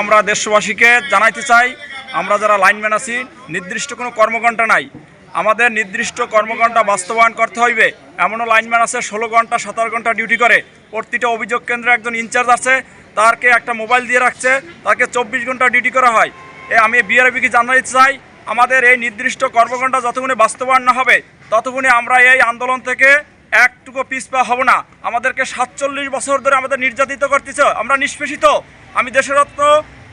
আমরা দেশবাসীকে জানাইতে চাই, আমরা যারা লাইনম্যান আছি, নির্দিষ্ট কোনো কর্মঘণ্টা নাই। আমাদের নির্দিষ্ট কর্মঘণ্টা বাস্তবায়ন করতে হইবে। এমনও লাইনম্যান আছে, ষোলো ঘণ্টা সতেরো ঘণ্টা ডিউটি করে। প্রতিটা অভিযোগ কেন্দ্রে একজন ইনচার্জ আছে, তারকে একটা মোবাইল দিয়ে রাখছে, তাকে চব্বিশ ঘণ্টা ডিউটি করা হয়। এ আমি বিআরবিকে জানাতে চাই, আমাদের এই নির্দিষ্ট কর্মঘণ্টা যতক্ষণে বাস্তবায়ন না হবে, ততক্ষণে আমরা এই আন্দোলন থেকে একটুকু পিছপা হব না। আমাদেরকে সাতচল্লিশ বছর ধরে আমাদের নির্যাতিত করতেছে। আমরা নিষ্পেষিত। আমি দেশরত্ন,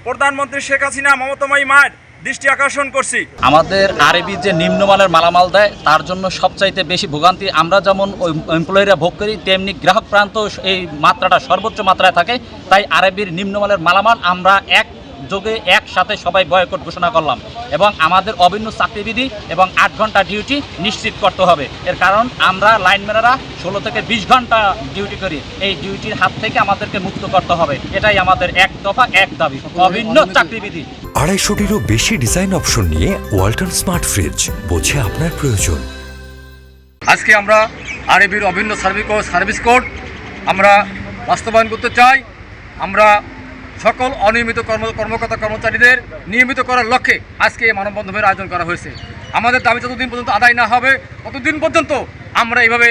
প্রধানমন্ত্রী শেখ হাসিনা মমতামাই মায়ের দৃষ্টি আকর্ষণ করছি। আমাদের আরবি যে নিম্নমানের মালামাল দেয়, তার জন্য সবচাইতে বেশি ভোগান্তি। আমরা যেমন ওই এমপ্লয়িরা ভোগ করি, তেমনি গ্রাহক প্রান্ত এই মাত্রাটা সর্বোচ্চ মাত্রায় থাকে। তাই আরবির নিম্নমানের মালামাল আমরা এক যোগে একসাথে সবাই বয়কট ঘোষণা করলাম এবং আমাদের অভিন্ন চাকরিবিধি এবং আট ঘণ্টা ডিউটি নিশ্চিত করতে হবে। এর কারণ আমরা লাইনম্যানেরা ষোলো থেকে বিশ ঘণ্টা ডিউটি করি। এই ডিউটির হাত থেকে আমাদেরকে মুক্ত করতে হবে। এটাই আমাদের এক দফা এক দাবি অভিন্ন চাকরিবিধি। আড়াইশোটিরও বেশি ডিজাইন অপশন নিয়ে ওয়ালটন স্মার্ট ফ্রিজ বোঝে আপনার প্রয়োজন। আজকে আমরা আরবির অভিন্ন সার্ভিস সার্ভিস কোড আমরা বাস্তবায়ন করতে চাই। আমরা সকল অনিয়মিত কর্ম, কর্মকর্তা, কর্মচারীদের নিয়মিত করার লক্ষ্যে আজকে এই মানববন্ধনের আয়োজন করা হয়েছে। আমাদের দাবি যতদিন পর্যন্ত আদায় না হবে, ততদিন পর্যন্ত আমরা এইভাবে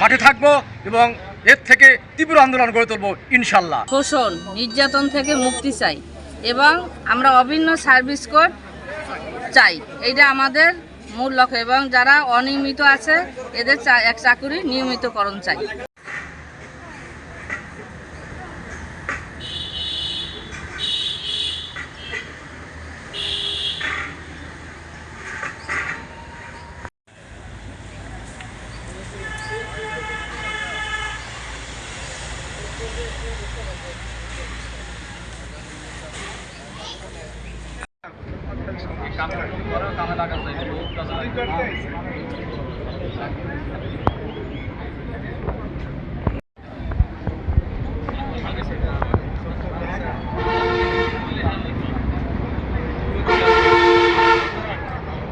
মাঠে থাকব এবং এর থেকে তীব্র আন্দোলন গড়ে তুলব ইনশাল্লাহ শোষণ, নির্যাতন থেকে মুক্তি চাই এবং আমরা অভিন্ন সার্ভিস কোড চাই। এইটা আমাদের মূল লক্ষ্য এবং যারা অনিয়মিত আছে, এদের এক চাকুরি নিয়মিতকরণ চাই। কামে লাগা যায়